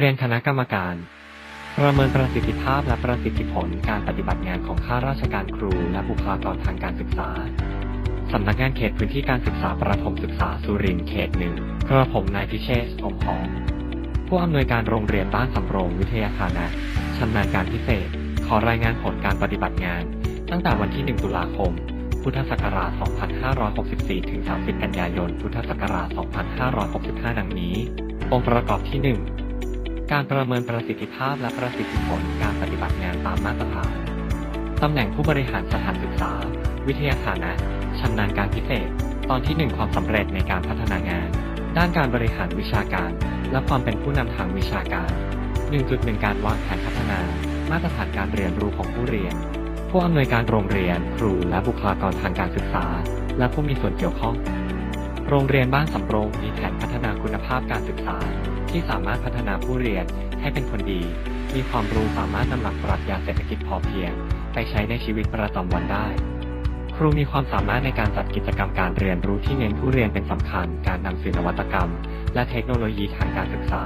เรียนคณะกรรมการ ประเมินประสิทธิภาพและประสิทธิผลการปฏิบัติงานของข้าราชการครูและบุคลากรทางการศึกษา สำนักงานเขตพื้นที่การศึกษาประถมศึกษาสุรินทร์เขตหนึ่งกระผมนายพิเชษอมหอมผู้อำนวยการโรงเรียนบ้านสำโรงวิทยาคารนะชำนาญการพิเศษ ขอรายงานผลการปฏิบัติงาน ตั้งแต่วันที่ 1 ตุลาคม พุทธศักราช 2564 ถึง 30 กันยายน พุทธศักราช 2565 ดังนี้ องค์ประกอบที่ 1 การประเมินประสิทธิภาพและประสิทธิผลการปฏิบัติงานตามมาตรฐาน ตำแหน่งผู้บริหารสถานศึกษา วิทยาฐานะชำนาญการพิเศษ ตอนที่ 1 ความสำเร็จในการพัฒนางาน ด้านการบริหารวิชาการ และความเป็นผู้นำทางวิชาการ 1.1 การวางแผนพัฒนา มาตรฐานการเรียนรู้ของผู้เรียน ผู้อำนวยการโรงเรียน ครูและบุคลากรทางการศึกษา และผู้มีส่วนเกี่ยวข้อง โรงเรียนบ้านสำโรงมีแผนพัฒนาคุณภาพการศึกษา ที่สามารถพัฒนาผู้เรียนให้เป็นคนดี มีความรู้สามารถนำหลักปรัชญาเศรษฐกิจพอเพียง ไปใช้ในชีวิตประจำวันได้ ครูมีความสามารถในการจัดกิจกรรมการเรียนรู้ที่เน้นผู้เรียนเป็นสำคัญ การนำสื่อนวัตกรรม และเทคโนโลยีทางการศึกษา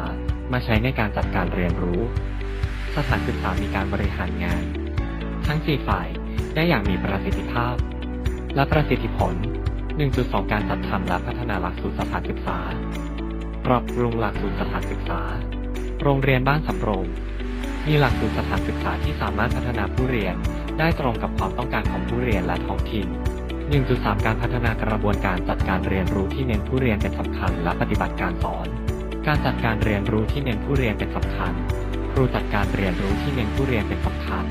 มาใช้ในการจัดการเรียนรู้ สถานศึกษามีการบริหารงาน ทั้ง4ฝ่ายได้อย่างมีประสิทธิภาพ และประสิทธิผล 1.2 การจัดทำและพัฒนาหลักสูตรสถานศึกษา ปรับปรุงหลักสูตรสถานศึกษา โรงเรียนบ้านสำโรง มีหลักสูตรสถานศึกษาที่สามารถพัฒนาผู้เรียน ได้ตรงกับความต้องการของผู้เรียนและท้องถิ่น 1.3 การพัฒนากระบวนการจัดการเรียนรู้ที่เน้นผู้เรียนเป็นสำคัญและปฏิบัติการสอน การจัดการเรียนรู้ที่เน้นผู้เรียนเป็นสำคัญ ครูจัดการเรียนรู้ที่เน้นผู้เรียนเป็นสำคัญ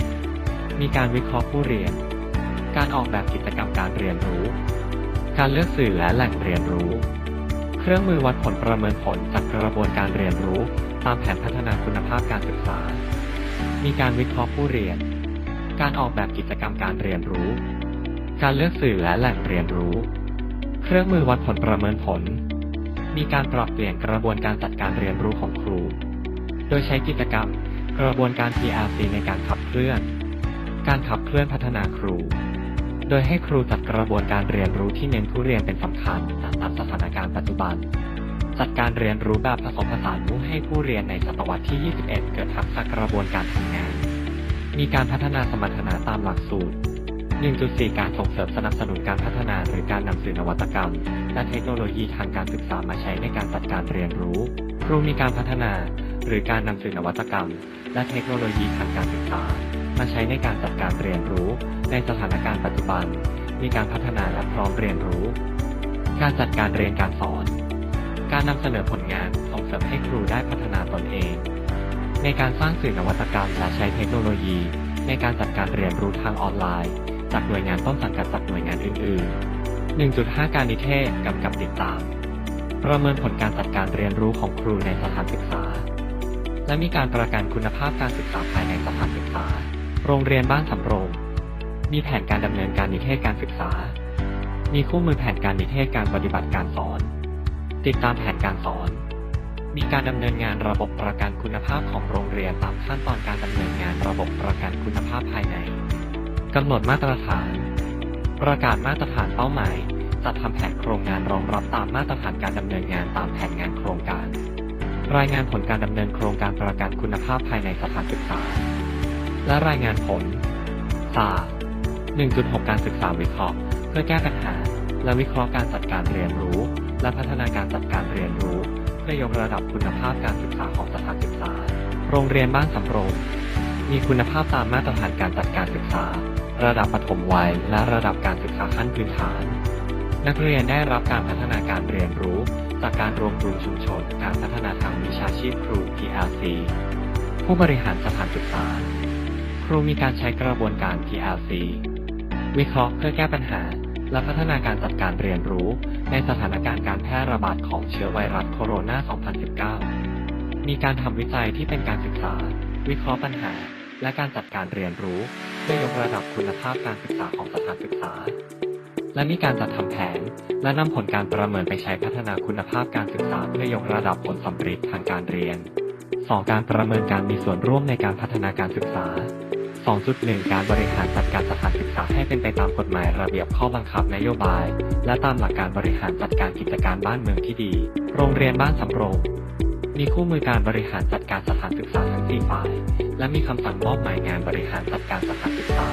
มีการวิเคราะห์ผู้เรียน การออกแบบกิจกรรมการเรียนรู้ การเลือกสื่อและแหล่งเรียนรู้ เครื่องมือวัดผลประเมินผลจากกระบวนการเรียนรู้ ตามแผนพัฒนาคุณภาพการศึกษา มีการวิเคราะห์ผู้เรียน การออกแบบกิจกรรมการเรียนรู้ การเลือกสื่อและแหล่งเรียนรู้ เครื่องมือวัดผลประเมินผล มีการปรับเปลี่ยนกระบวนการจัดการเรียนรู้ของครู โดยใช้กิจกรรม กระบวนการ PRC ในการขับเคลื่อน การขับเคลื่อนพัฒนาครู โดยให้ครูจัดกระบวนการเรียนรู้ที่เน้นผู้เรียนเป็นสำคัญตามสถานการณ์ปัจจุบัน จัดการเรียนรู้แบบผสมผสานมุ่งให้ผู้เรียนในศตวรรษที่ 21 เกิดทักษะกระบวนการทำงาน มีการพัฒนาสมรรถนะตามหลักสูตร 1.4 การส่งเสริมสนับสนุนการพัฒนาหรือการนำสื่อนวัตกรรม และเทคโนโลยีทางการศึกษามาใช้ในการจัดการเรียนรู้ ครูมีการพัฒนา หรือการนำสื่อนวัตกรรม และเทคโนโลยีทางการศึกษา มาใช้ในการจัดการเรียนรู้ ในสถานการณ์ปัจจุบัน มีการพัฒนาและพร้อมเรียนรู้ การจัดการเรียนการสอน การนำเสนอผลงานส่งเสริมให้ครูได้พัฒนาตนเอง ในการสร้างสื่อนวัตกรรมและใช้เทคโนโลยี ในการจัดการเรียนรู้ทางออนไลน์ จากหน่วยงานต้นสังกัดจากหน่วยงานอื่น ๆ 1.5 การนิเทศกำกับติดตาม ประเมินผลการจัดการเรียนรู้ของครูในสถานศึกษาและมีการประกันคุณภาพการศึกษาภายในสถานศึกษา โรงเรียนบ้านสำโรง มีแผนการดำเนินการนิเทศการศึกษา มีคู่มือแผนการนิเทศการปฏิบัติการสอน ติดตามแผนการสอน มีการดำเนินงานระบบประกันคุณภาพของโรงเรียนตามขั้นตอนการดำเนินงานระบบประกันคุณภาพภายในกำหนดมาตรฐาน ประกาศมาตรฐานเป้าหมาย จัดทำแผนโครงงานรองรับตามมาตรฐานการดำเนินงานตามแผนงานโครงการ รายงานผลการดำเนินโครงการประกันคุณภาพภายในสถานศึกษา และรายงานผลสา1.6 การศึกษาวิเคราะห์ เพื่อแก้ปัญหา และวิเคราะห์การจัดการเรียนรู้ และพัฒนาการจัดการเรียนรู้ เพื่อยกระดับคุณภาพการศึกษาของสถานศึกษา โรงเรียนบ้านสำโรง มีคุณภาพตามมาตรฐานการจัดการศึกษา ระดับปฐมวัย และระดับการศึกษาขั้นพื้นฐาน นักเรียนได้รับการพัฒนาการเรียนรู้ จากการรวมกลุ่มชุมชน การพัฒนาทางวิชาชีพครู PLC ผู้บริหารสถานศึกษา รูมีการใช้กระบวนการ PLC วิเคราะห์เพื่อแก้ปัญหา และพัฒนาการจัดการเรียนรู้ ในสถานการณ์การแพร่ระบาดของเชื้อไวรัสโคโรนา 2019 มีการทำวิจัยที่เป็นการศึกษา วิเคราะห์ปัญหา และการจัดการเรียนรู้ เพื่อยกระดับคุณภาพการศึกษาของสถานศึกษา และมีการจัดทำแผน และนำผลการประเมินไปใช้พัฒนาคุณภาพการศึกษาเพื่อยกระดับผลสำเร็จทางการเรียน 2. การประเมินการมีส่วนร่วมในการพัฒนาการศึกษา 2.1 การบริหารจัดการสถานศึกษาให้เป็นไปตามกฎหมายระเบียบข้อบังคับนโยบาย และตามหลักการบริหารจัดการกิจการบ้านเมืองที่ดี โรงเรียนบ้านสำโรง มีคู่มือการบริหารจัดการสถานศึกษาทั้ง4ฝ่าย และมีคำสั่งมอบหมายงานบริหารจัดการสถานศึกษา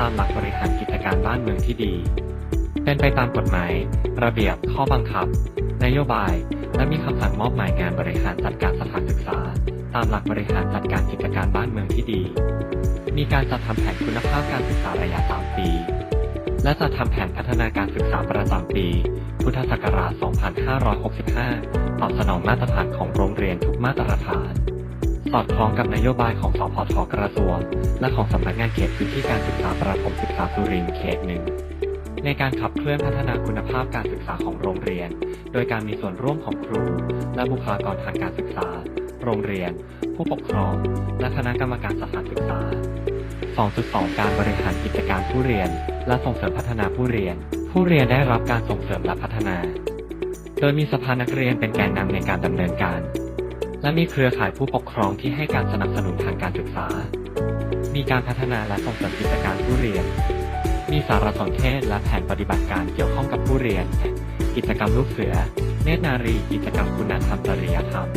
ตามหลักบริหารกิจการบ้านเมืองที่ดี เป็นไปตามกฎหมาย ระเบียบข้อบังคับ นโยบาย และมีคำสั่งมอบหมายงานบริหารจัดการสถานศึกษา ตามหลักบริหารจัดการกิจการบ้านเมืองที่ดี มีการจัดทำแผนคุณภาพการศึกษาระยะ 3 ปี และจัดทำแผนพัฒนาการศึกษาประจำปี พุทธศักราช 2565 ตอบสนองมาตรฐานของโรงเรียนทุกมาตรฐาน สอดคล้องกับนโยบายของสพทกระทรวง และของสำนักงานเขตพื้นที่การศึกษาประถมศึกษาสุรินทร์เขตหนึ่ง ในการขับเคลื่อนพัฒนาคุณภาพการศึกษาของโรงเรียน โดยการมีส่วนร่วมของครู และบุคลากรทางการศึกษา โรงเรียน ผู้ปกครอง และคณะกรรมการสถานศึกษา 2.2 การบริหารกิจการผู้เรียน และส่งเสริมพัฒนาผู้เรียน ผู้เรียนได้รับการส่งเสริมและพัฒนา โดยมีสภานักเรียนเป็นแกนนำในการดำเนินการ และมีเครือข่ายผู้ปกครองที่ให้การสนับสนุนทางการศึกษา มีการพัฒนาและส่งเสริมกิจการผู้เรียน มีสารสนเทศและแผนปฏิบัติการเกี่ยวข้องกับผู้เรียน กิจกรรมลูกเสือ เนตรนารี กิจกรรมคุณธรรมจริยธรรม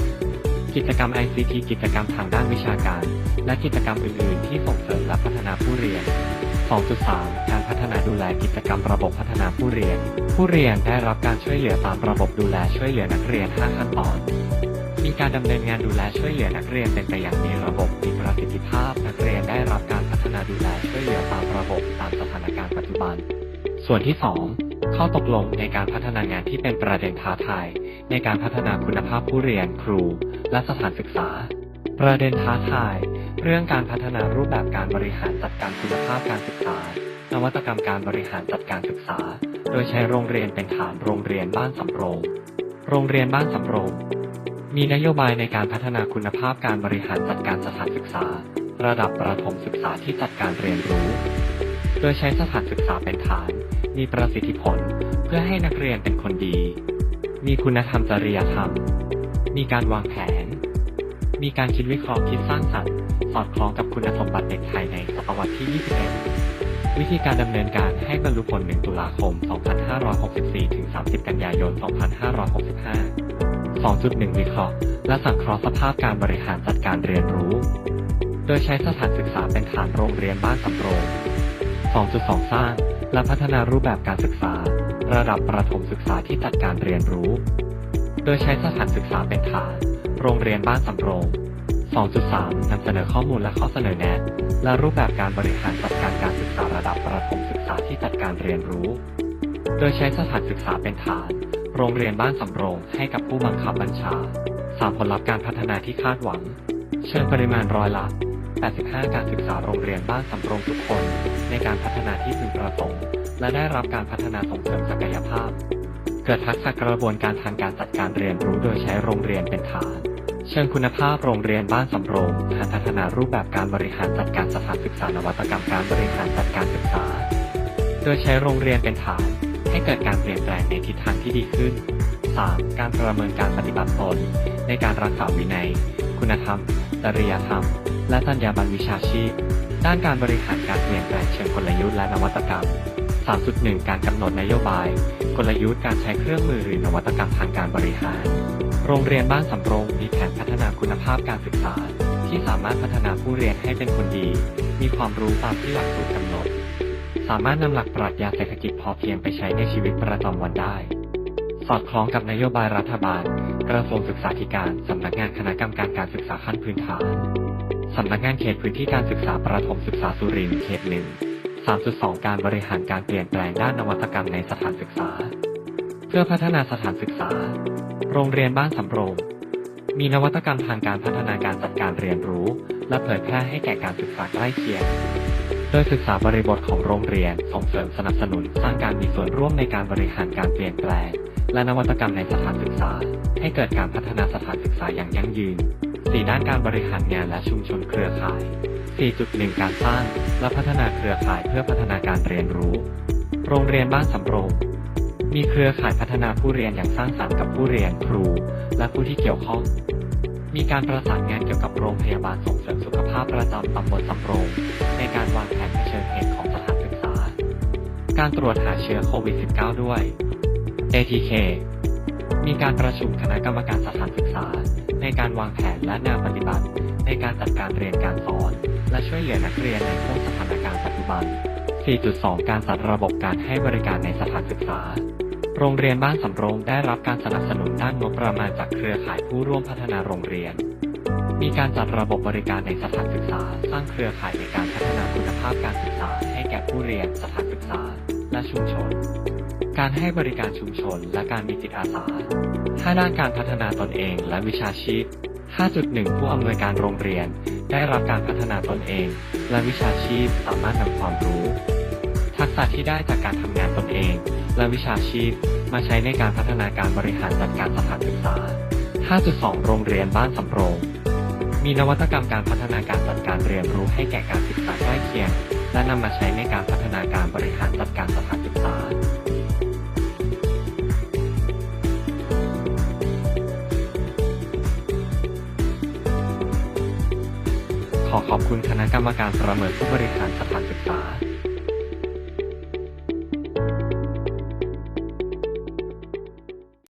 กิจกรรม ICT กิจกรรมทางด้านวิชาการ และกิจกรรมอื่น ๆ ที่ส่งเสริมและพัฒนาผู้เรียน 2.3 การพัฒนาดูแลกิจกรรมระบบพัฒนาผู้เรียน ผู้เรียนได้รับการช่วยเหลือตามระบบดูแลช่วยเหลือนักเรียน 5 ขั้นตอน มีการดำเนินงานดูแลช่วยเหลือนักเรียนเป็นไปอย่างมีระบบมีประสิทธิภาพ นักเรียนได้รับการ ดูแลช่วยเหลือตามระบบตามสถานการณ์ปัจจุบัน ส่วนที่ 2 ข้อตกลงในการพัฒนางานที่เป็นประเด็นท้าทายในการพัฒนาคุณภาพผู้เรียนครู และสถานศึกษา ประเด็นท้าทาย เรื่องการพัฒนารูปแบบการบริหารจัดการคุณภาพการศึกษา นวัตกรรมการบริหารจัดการศึกษา โดยใช้โรงเรียนเป็นฐานโรงเรียนบ้านสำโรง โรงเรียนบ้านสำโรงมีนโยบายในการพัฒนาคุณภาพการบริหารจัดการสถานศึกษา ระดับประถมศึกษาที่จัดการเรียนรู้ โดยใช้สถานศึกษาเป็นฐาน มีประสิทธิผลเพื่อให้นักเรียนเป็นคนดี มีคุณธรรมจริยธรรม มีการวางแผน มีการคิดวิเคราะห์คิดสร้างสรรค์สอดคล้องกับคุณสมบัติเด็กไทยในศตวรรษที่ 21 วิธีการดำเนินการให้บรรลุผล 1 ตุลาคม 2564 ถึง 30 กันยายน 2565 2.1 วิเคราะห์ และสังเคราะห์สภาพการบริหารจัดการเรียนรู้ ดยใช้สถานศึกษาเป็นฐานโรงเรียนบ้านสำโรง 2.2 สร้าง และพัฒนารูปแบบการศึกษา ระดับประถมศึกษาที่จัดการเรียนรู้ โดยใช้สถานศึกษาเป็นฐาน โรงเรียนบ้านสำโรง 2.3 นำเสนอข้อมูลและข้อเสนอแนะ และรูปแบบการบริหารจัดการการศึกษาระดับประถมศึกษาที่จัดการเรียนรู้ โดยใช้สถานศึกษาเป็นฐาน โรงเรียนบ้านสำโรงให้กับผู้บังคับบัญชาสามผลลัพธ์การพัฒนาที่คาดหวัง เชิงปริมาณร้อยละ 85 การศึกษาโรงเรียนบ้านสำโรงทุกคน ในการพัฒนาที่พึงประสงค์และได้รับการพัฒนาส่งเสริมศักยภาพ เกิดทักษะกระบวนการทางการจัดการเรียนรู้โดยใช้โรงเรียนเป็นฐานเชิงคุณภาพโรงเรียนบ้านสำโรงการพัฒนารูปแบบการบริหารจัดการสถานศึกษานวัตกรรมการบริหารจัดการศึกษา โดยใช้โรงเรียนเป็นฐาน ให้เกิดการเปลี่ยนแปลงในทิศทางที่ดีขึ้น 3. การประเมินการปฏิบัติตนในการรักษาวินัย คุณธรรม จริยธรรม และจรรยาบรรณวิชาชีพ ด้านการบริหารการเปลี่ยนแปลงเชิงกลยุทธ์และนวัตกรรม 3.1 การกำหนดนโยบาย กลยุทธ์การใช้เครื่องมือหรือนวัตกรรมทางการบริหาร โรงเรียนบ้านสำโรงมีแผนพัฒนาคุณภาพการศึกษา ที่สามารถพัฒนาผู้เรียนให้เป็นคนดี มีความรู้ตามที่หลักสูตรกำหนด สามารถนำหลักปรัชญาเศรษฐกิจพอเพียงไปใช้ในชีวิตประจำวันได้ สอดคล้องกับนโยบายรัฐบาลกระทรวงศึกษาธิการ สำนักงานคณะกรรมการการศึกษาขั้นพื้นฐาน สำนักงานเขตพื้นที่การศึกษาประถมศึกษาสุรินทร์เขตหนึ่ง3.2 การบริหารการเปลี่ยนแปลงด้านนวัตกรรมในสถานศึกษา เพื่อพัฒนาสถานศึกษา โรงเรียนบ้านสำโรง มีนวัตกรรมทางการพัฒนาการจัดการเรียนรู้ และเผยแพร่ให้แก่การศึกษาใกล้เคียง โดยศึกษาบริบทของโรงเรียนส่งเสริมสนับสนุนสร้างการมีส่วนร่วมในการบริหารการเปลี่ยนแปลง และนวัตกรรมในสถานศึกษา ให้เกิดการพัฒนาสถานศึกษาอย่างยั่งยืน 4 ด้านการบริหารงานและชุมชนเครือข่าย 4.1 การสร้างและพัฒนาเครือข่ายเพื่อพัฒนาการเรียนรู้ โรงเรียนบ้านสำโรง มีเครือข่ายพัฒนาผู้เรียนอย่างสร้างสรรค์กับผู้เรียนครู และผู้ที่เกี่ยวข้อง มีการประสานงานเกี่ยวกับโรงพยาบาลส่งเสริมสุขภาพประจำตำบลสำโรง ในการวางแผนเผชิญเหตุของสถานศึกษา การตรวจหาเชื้อโควิด -19 ด้วย ATK มีการประชุมคณะกรรมการสถานศึกษา ในการวางแผนและแนวปฏิบัติ ในการจัดการเรียนการสอน และช่วยเหลือนักเรียนในช่วงสถานการณ์ปัจจุบัน 4.2 การจัดระบบการให้บริการในสถานศึกษา โรงเรียนบ้านสำโรงได้รับการสนับสนุนด้านงบประมาณจากเครือข่ายผู้ร่วมพัฒนาโรงเรียน มีการจัดระบบบริการในสถานศึกษา สร้างเครือข่ายในการพัฒนาคุณภาพการศึกษา ให้แก่ผู้เรียนสถานศึกษา และชุมชน การให้บริการชุมชนและการมีจิตอาสา 5 ด้านการพัฒนาตนเองและวิชาชีพ 5.1 ผู้อำนวยการโรงเรียน ได้รับการพัฒนาตนเอง และวิชาชีพสามารถนำความรู้ ทักษะที่ได้จากการทำงานตนเอง และวิชาชีพ มาใช้ในการพัฒนาการบริหารจัดการสถานศึกษา 5.2 โรงเรียนบ้านสำโรง มีนวัตกรรมการพัฒนาการจัดการเรียนรู้ให้แก่การศึกษาใกล้เคียง และนำมาใช้ในการพัฒนาการบริหารจัดการสถานศึกษา ขอขอบคุณคณะกรรมการประเมินผู้บริหารสถานศึกษา